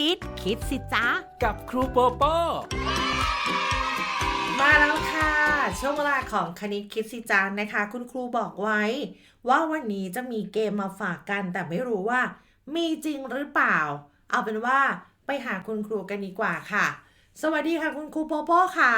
ณิต คิดสิจ๊ะ กับครูโปโป้มาแล้วค่ะ ช่วงเวลาของคณิตคิดสิจานนะคะ คุณครูบอกไว้ ว่าวันนี้จะมีเกมมาฝากกัน แต่ไม่รู้ว่า มีจริงหรือเปล่า เอาเป็นว่าไปหาคุณครูกันดีกว่าค่ะ สวัสดีค่ะคุณครูโปโป้ค่ะ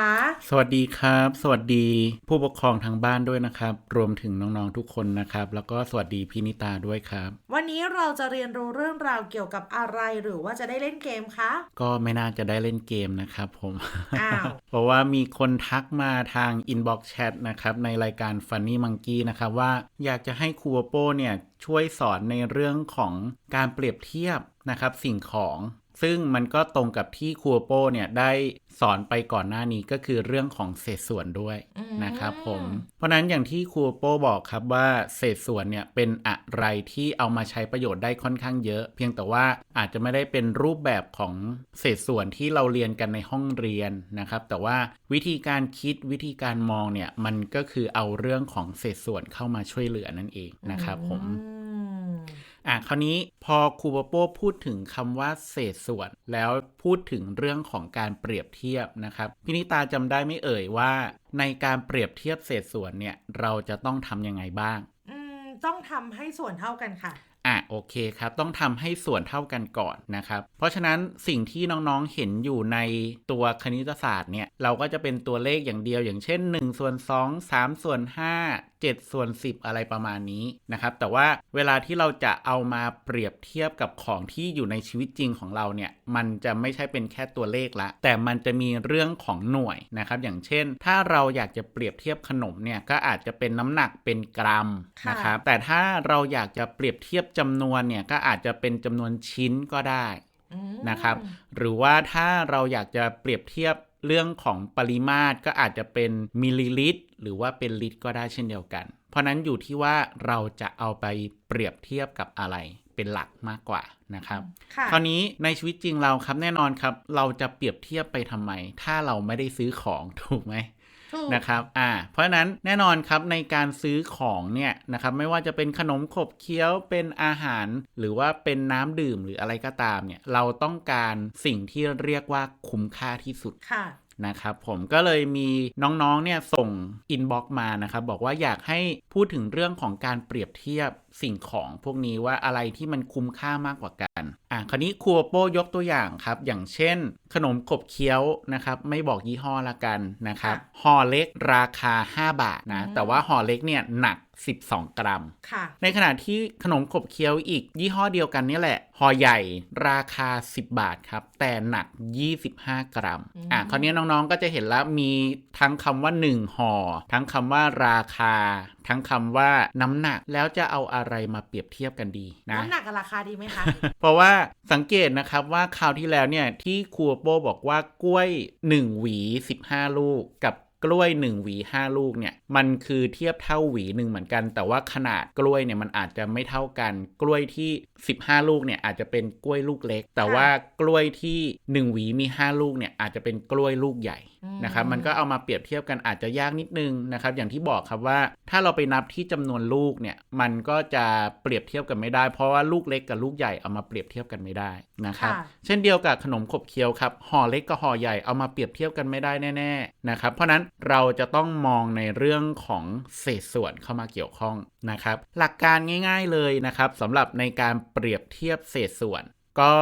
สวัสดีครับ สวัสดีผู้ปกครองทางบ้านด้วยนะครับ รวมถึงน้องๆทุกคนนะครับ แล้วก็สวัสดีพี่นิตาด้วยครับ วันนี้เราจะเรียนรู้เรื่องราวเกี่ยวกับอะไรหรือว่าจะได้เล่นเกมคะ ก็ไม่น่าจะได้เล่นเกมนะครับผมอ้าวเพราะว่ามีคนทักมาทาง inbox chat นะครับในรายการ Funny Monkey นะครับว่าอยากจะให้ครูโปเนี่ยช่วยสอนในเรื่องของการเปรียบเทียบนะครับสิ่งของ ซึ่งมันก็ตรงกับที่ครูโปเนี่ยได้สอนไปก่อนหน้านี้ก็คือเรื่องของเศษส่วนด้วยอืมนะครับผม เพราะฉะนั้นอย่างที่ครูโป้บอกครับว่าเศษส่วนเนี่ยเป็นอะไรที่เอามาใช้ประโยชน์ได้ค่อนข้างเยอะ เพียงแต่ว่าอาจจะไม่ได้เป็นรูปแบบของเศษส่วนที่เราเรียนกันในห้องเรียนนะครับ แต่ว่าวิธีการคิดวิธีการมองเนี่ยมันก็คือเอาเรื่องของเศษส่วนเข้ามาช่วยเหลือนั่นเองนะครับผมอืม อะคราวนี้พอครูปโป้พูดถึงคำว่าเศษส่วน แล้วพูดถึงเรื่องของการเปรียบเทียบนะครับพินิตาจำได้ไม่เอ่ยว่า ในการเปรียบเทียบเศษส่วนเนี่ยเราจะต้องทำยังไงบ้างอืมต้องทำให้ส่วนเท่ากันค่ะอะโอเคครับ ต้องทำให้ส่วนเท่ากันก่อนนะครับ เพราะฉะนั้นสิ่งที่น้องๆเห็นอยู่ในตัวคณิตศาสตร์เนี่ย เราก็จะเป็นตัวเลขอย่างเดียวอย่างเช่น1ส่วน2 3ส่วน5 7 ส่วน 10 อะไรประมาณนี้นะครับ แต่ว่าเวลาที่เราจะเอามาเปรียบเทียบกับของที่อยู่ในชีวิตจริงของเราเนี่ย มันจะไม่ใช่เป็นแค่ตัวเลขละ แต่มันจะมีเรื่องของหน่วยนะครับ อย่างเช่น ถ้าเราอยากจะเปรียบเทียบขนมเนี่ย ก็อาจจะเป็นน้ำหนักเป็นกรัมค่ะนะครับ แต่ถ้าเราอยากจะเปรียบเทียบจำนวนเนี่ย ก็อาจจะเป็นจำนวนชิ้นก็ได้อืมนะครับ หรือว่าถ้าเราอยากจะเปรียบเทียบเรื่องของปริมาตรก็อาจจะเป็นมิลลิลิตร หรือว่าเป็นลิตรก็ได้เช่นเดียวกัน เพราะนั้นอยู่ที่ว่าเราจะเอาไปเปรียบเทียบกับอะไรเป็นหลักมากกว่านะครับค่ะคราวนี้ในชีวิตจริงเราครับแน่นอนครับ เราจะเปรียบเทียบไปทำไม ถ้าเราไม่ได้ซื้อของถูกไหมถูกนะครับ อ่า เพราะฉะนั้นแน่นอนครับในการซื้อของเนี่ยนะครับไม่ว่าจะเป็นขนมขบเคี้ยวเป็นอาหาร หรือว่าเป็นน้ำดื่มหรืออะไรก็ตามเนี่ยเราต้องการสิ่งที่เรียกว่าคุ้มค่าที่สุดค่ะ นะครับผมก็เลยมีน้องๆเนี่ยส่งอินบ็อกซ์มานะครับบอกว่าอยากให้พูดถึงเรื่องของการเปรียบเทียบสิ่งของพวกนี้ว่าอะไรที่มันคุ้มค่ามากกว่ากันอะคราวนี้ครัวโป้ยกตัวอย่างครับ อย่างเช่น ขนมขบเคี้ยวนะครับไม่บอกยี่ห้อละกันนะครับค่ะห่อเล็กราคา 5 บาทนะอืมแต่ว่าห่อเล็กเนี่ยหนัก 12 กรัมค่ะในขณะที่ขนมขบเคี้ยวอีกยี่ห้อเดียวกันนี่แหละห่อใหญ่ราคา 10 บาทครับ แต่หนัก 25 กรัมอืมอะคราวนี้น้องๆก็จะเห็นแล้วมีทั้งคำว่า 1ห่อทั้งคำว่าราคา ทั้งคำว่าน้ำหนักแล้วจะเอาอะไรมาเปรียบเทียบกันดีนะน้ำหนักกับราคาดีไหมคะ เพราะว่าสังเกตนะครับว่าคราวที่แล้วเนี่ยที่ครัวโป้บอกว่ากล้วย 1 หวี 15 ลูกกับ กล้วย1หวี5 ลูกเนี่ยมันคือเทียบเท่าหวีหนึ่งเหมือนกัน แต่ว่าขนาดกล้วยเนี่ยมันอาจจะไม่เท่ากัน กล้วยที่ 15 ลูกเนี่ยอาจจะเป็นกล้วยลูกเล็ก แต่ว่ากล้วยที่ 1 หวีมี 5 ลูกเนี่ยอาจจะเป็นกล้วยลูกใหญ่อืม นะครับมันก็เอามาเปรียบเทียบกันอาจจะยากนิดนึงนะครับ อย่างที่บอกครับว่าถ้าเราไปนับที่จำนวนลูกเนี่ยมันก็จะเปรียบเทียบกันไม่ได้ เพราะว่าลูกเล็กกับลูกใหญ่เอามาเปรียบเทียบกันไม่ได้นะครับค่ะเช่นเดียวกับขนมขบเคี้ยวครับห่อเล็กกับห่อใหญ่เอามาเปรียบเทียบกันไม่ได้แน่ๆนะครับเพราะฉะนั้นเราจะต้องมองในเรื่องของเศษส่วนเข้ามาเกี่ยวข้องนะครับหลักการง่าย ๆเลยนะครับสำหรับในการเปรียบเทียบเศษส่วน ก็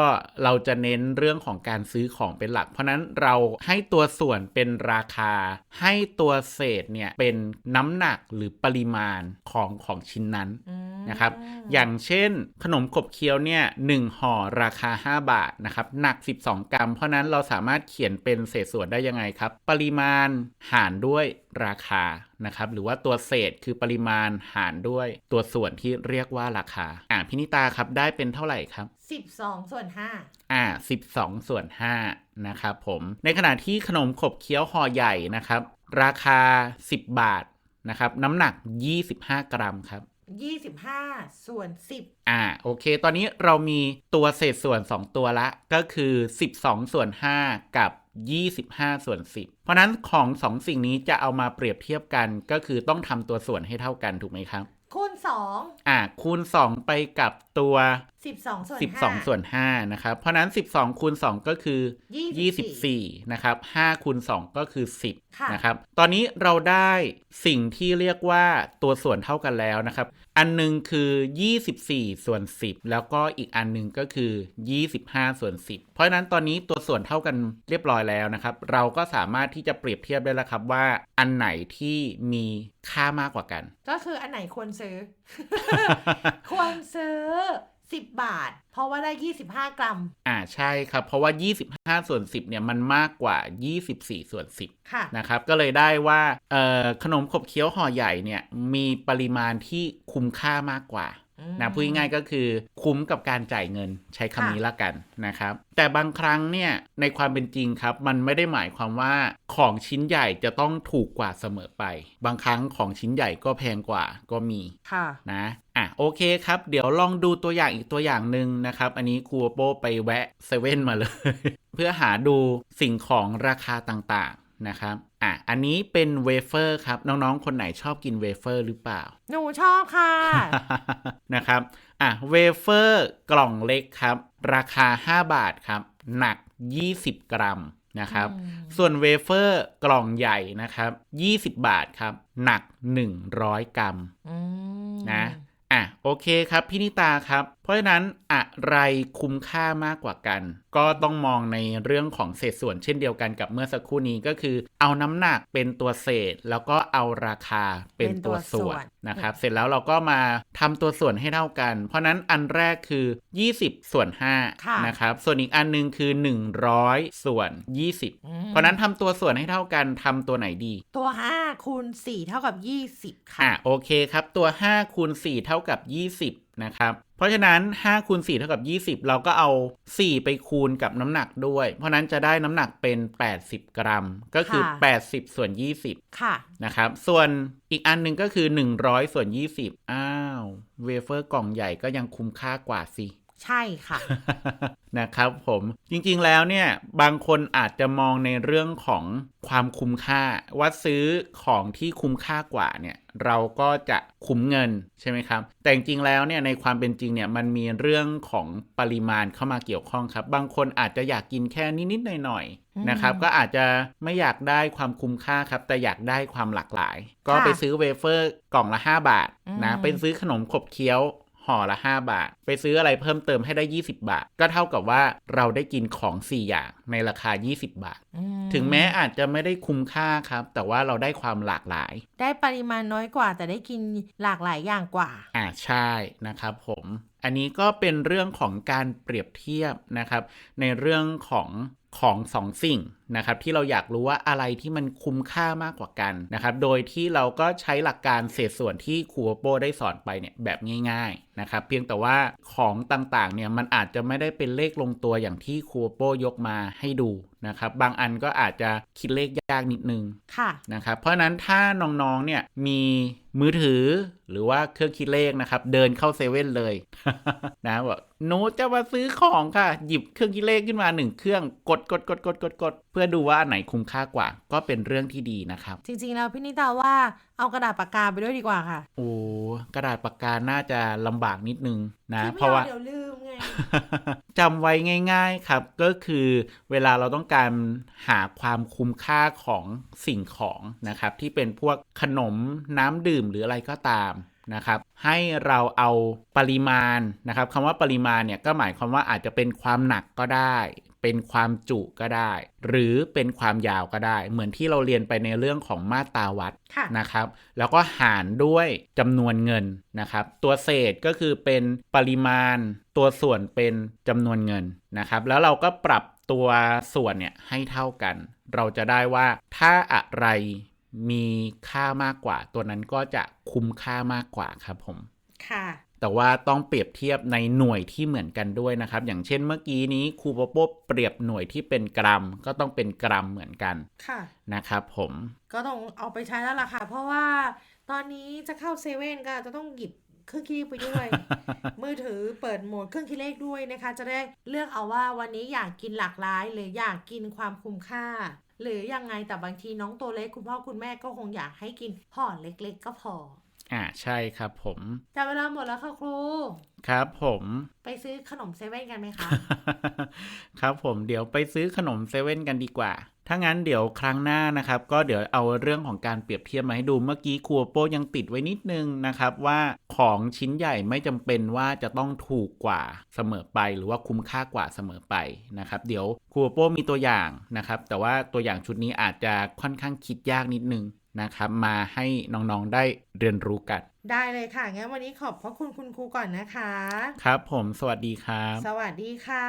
เราจะเน้นเรื่องของการซื้อของเป็นหลัก เพราะฉะนั้นเราให้ตัวส่วนเป็นราคา ให้ตัวเศษเนี่ยเป็นน้ำหนักหรือปริมาณของของชิ้นนั้นอืมนะครับ อย่างเช่นขนมขบเคี้ยวเนี่ยหนึ่งห่อราคา 5 บาทนะครับหนัก 12 กรัม เพราะฉะนั้นเราสามารถเขียนเป็นเศษส่วนได้ยังไงครับ ปริมาณหารด้วยราคานะครับหรือว่าตัวเศษคือปริมาณหารด้วยตัวส่วนที่เรียกว่าราคา อ่าพินิตาครับได้เป็นเท่าไหร่ครับสิบสองส่วนห้าอ่า 12 ส่วน 5 นะครับผม ในขณะที่ขนมขบเคี้ยวห่อใหญ่นะครับ ราคา 10 บาทนะครับน้ำหนัก 25 กรัมครับยี่สิบห้าส่วนสิบอ่า โอเค ตอนนี้เรามีตัวเศษส่วน 2 ตัวละ ก็คือ 12 ส่วน 5 กับ 25 ส่วน 10 เพราะฉะนั้นของ2สิ่งนี้จะเอามาเปรียบเทียบกันก็คือต้องทำตัวส่วนให้เท่ากันถูกไหมครับ คูณสองอ่าคูณ 2 ไปกับตัว 12ส่วน12ส่วน5นะครับ เพราะฉะนั้น12คูณ2ก็คือ24นะครับ5คูณ2ก็คือค่ะ10นะครับ ตอนนี้เราได้สิ่งที่เรียกว่าตัวส่วนเท่ากันแล้วนะครับ อันหนึงคือ24ส่วน10แล้วก็อีกอันหนึงก็คือ25ส่วน10เพราะฉะนั้นตอนนี้ตัวส่วนเท่ากันเรียบร้อยแล้วนะครับ เราก็สามารถที่จะเปรียบเทียบได้แล้วครับว่า อันไหนที่มีค่ามากกว่ากัน ก็คืออันไหนควรซื้อ ควรซื้อ 10 บาท เพราะว่าได้ 25 กรัม อ่าใช่ครับ เพราะว่า 25 ส่วน 10เนี่ยมันมากกว่า 24 ส่วน 10ค่ะนะครับ ก็เลยได้ว่าเอ่อขนมขบเคี้ยวห่อใหญ่เนี่ยมีปริมาณที่คุ้มค่ามากกว่าอืม นะพูดง่ายๆก็คือคุ้มกับการจ่ายเงินใช้คำค่ะนี้ละกันนะครับ แต่บางครั้งเนี่ยในความเป็นจริงครับ มันไม่ได้หมายความว่าของชิ้นใหญ่จะต้องถูกกว่าเสมอไป บางครั้งของชิ้นใหญ่ก็แพงกว่าก็มีค่ะนะอะโอเคครับ เดี๋ยวลองดูตัวอย่างอีกตัวอย่างหนึ่งนะครับ อันนี้ครูโปไปแวะเซเว่นมาเลย เพื่อหาดูสิ่งของราคาต่างๆ นะครับอะอันนี้เป็นเวเฟอร์ครับ น้องๆ คนไหนชอบกินเวเฟอร์หรือเปล่า หนูชอบค่ะ นะครับอะเวเฟอร์กล่องเล็กครับ ราคา 5 บาทครับ หนัก 20 กรัมนะครับอืมส่วนเวเฟอร์กล่องใหญ่นะครับ 20 บาทครับ หนัก 100 กรัมอืมนะอะโอเคครับพี่นิตาครับเพราะฉะนั้นอะไรคุ้มค่ามากกว่ากัน ก็ต้องมองในเรื่องของเศษส่วนเช่นเดียวกันกับเมื่อสักครู่นี้ก็คือ เอาน้ำหนักเป็นตัวเศษ แล้วก็เอาราคาเป็นตัวส่วนนะครับ เสร็จแล้วเราก็มาทำตัวส่วนให้เท่ากัน เพราะนั้นอันแรกคือ 20 ส่วนค่ะ5นะครับส่วนอีกอันหนึงคือ 100 ส่วน 20อืมเพราะนั้นทำตัวส่วนให้เท่ากันทำตัวไหนดี ตัว 5คูณ4เท่ากับ 20 ค่ะอะโอเคครับ ตัว5คูณ4เท่ากับ 20นะครับเพ ราะฉะนั้น5คูณ4เท่ากับ 20 เราก็เอา 4 ไปคูณกับน้ำหนักด้วย เพราะนั้นจะได้น้ำหนักเป็น 80 กรัม ก็คือค่ะ80 ส่วน 20 ค่ะ นะครับ ส่วนอีกอันหนึ่งก็คือ 100 ส่วน 20 อ้าว เวเฟอร์กล่องใหญ่ก็ยังคุ้มค่ากว่าสิ ใช่ค่ะ นะครับผมจริงๆแล้วเนี่ยบางคนอาจจะมองในเรื่องของความคุ้มค่า ว่าซื้อของที่คุ้มค่ากว่าเนี่ยเราก็จะคุ้มเงินใช่ไหมครับ แต่จริงๆแล้วเนี่ยในความเป็นจริงเนี่ยมันมีเรื่องของปริมาณเข้ามาเกี่ยวข้องครับ บางคนอาจจะอยากกินแค่นิดๆหน่อยอืมๆนะครับ ก็อาจจะไม่อยากได้ความคุ้มค่าครับ แต่อยากได้ความหลากหลาย ก็ค่ะไปซื้อเวเฟอร์กล่องละ 5 บาทนะอืมไปซื้อขนมขบเคี้ยว ห่อละ 5 บาท ไปซื้ออะไรเพิ่มเติมให้ได้ 20 บาท ก็เท่ากับว่าเราได้กินของ 4 อย่างในราคา 20 บาทอืถึงแม้อาจจะไม่ได้คุ้มค่าครับ แต่ว่าเราได้ความหลากหลาย ได้ปริมาณน้อยกว่า แต่ได้กินหลากหลายอย่างกว่า อ่าใช่นะครับผมอันนี้ก็เป็นเรื่องของการเปรียบเทียบนะครับ ในเรื่องของของสองสิ่งนะครับที่เราอยากรู้ว่าอะไรที่มันคุ้มค่ามากกว่ากันนะครับโดยที่เราก็ใช้หลักการเศษส่วนที่ครูโปได้สอนไปเนี่ยแบบง่ายๆนะครับเพียงแต่ว่าของต่างๆเนี่ยมันอาจจะไม่ได้เป็นเลขลงตัวอย่างที่ครูโปยกมาให้ดูนะครับบางอันก็อาจจะคิดเลขยากนิดนึงค่ะนะครับเพราะฉะนั้นถ้าน้องๆเนี่ยมีมือถือหรือว่าเครื่องคิดเลขนะครับเดินเข้าเซเว่นเลยนะบอกหนูจะมาซื้อของค่ะ หยิบเครื่องคิดเลขขึ้นมาหนึ่งเครื่องกดกดกดกดกดกดเพื่อดูว่าอันไหนคุ้มค่ากว่า ก็เป็นเรื่องที่ดีนะครับ จริงๆแล้วพี่นิตาว่าเอากระดาษปากกาไปด้วยดีกว่าค่ะ โอ้กระดาษปากกาน่าจะลำบากนิดนึงนะคิดไม่เพราะว่าออกเดี๋ยวลืมไงจำไว้ง่าย ๆครับ ก็คือเวลาเราต้องการหาความคุ้มค่าของสิ่งของนะครับ ที่เป็นพวกขนมน้ำดื่มหรืออะไรก็ตามนะครับให้เราเอาปริมาณนะครับคำว่าปริมาณเนี่ยก็หมายความว่าอาจจะเป็นความหนักก็ได้ เป็นความจุก็ได้ หรือเป็นความยาวก็ได้ เหมือนที่เราเรียนไปในเรื่องของมาตราวัดค่ะนะครับ แล้วก็หารด้วยจำนวนเงินนะครับ ตัวเศษก็คือเป็นปริมาณ ตัวส่วนเป็นจำนวนเงินนะครับ แล้วเราก็ปรับตัวส่วนเนี่ยให้เท่ากัน เราจะได้ว่าถ้าอะไรมีค่ามากกว่า ตัวนั้นก็จะคุ้มค่ามากกว่าครับผม ค่ะ แต่ว่าต้องเปรียบเทียบในหน่วยที่เหมือนกันด้วยนะครับ อย่างเช่นเมื่อกี้นี้ครูโปโปเปรียบหน่วยที่เป็นกรัม ก็ต้องเป็นกรัมเหมือนกันค่ะนะครับผมก็ต้องเอาไปใช้แล้วล่ะค่ะ เพราะว่าตอนนี้จะเข้าเซเว่นก็จะต้องหยิบเครื่องคิดเลขไปด้วย มือถือเปิดโหมดเครื่องคิดเลขด้วยนะคะ จะได้เลือกเอาว่าวันนี้อยากกินหลากหลาย หรืออยากกินความคุ้มค่า หรือยังไงแต่บางทีน้องตัวเล็กคุณพ่อคุณแม่ก็คงอยากให้กินห่อเล็ก ๆ ก็พอ อ่าใช่ครับผมแต่เวลาหมดแล้วค่ะครู ครับผมไปซื้อขนมเซเว่นกันไหมคะ ครับผมเดี๋ยวไปซื้อขนมเซเว่นกันดีกว่า ถ้างั้นเดี๋ยวครั้งหน้านะครับ ก็เดี๋ยวเอาเรื่องของการเปรียบเทียบมาให้ดูเมื่อกี้ครัวโป้ยังติดไว้นิดนึงนะครับ ว่าของชิ้นใหญ่ไม่จำเป็นว่าจะต้องถูกกว่าเสมอไป หรือว่าคุ้มค่ากว่าเสมอไปนะครับ เดี๋ยวครัวโป้มีตัวอย่างนะครับ แต่ว่าตัวอย่างชุดนี้อาจจะค่อนข้างคิดยากนิดนึง นะครับ มาให้น้องๆได้เรียนรู้กัน ได้เลยค่ะ งั้นวันนี้ขอบพระคุณคุณครูก่อนนะคะ ครับผมสวัสดีครับ สวัสดีค่ะ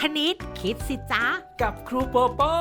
คณิตคิดสิจ๊ะ กับครูโปโป้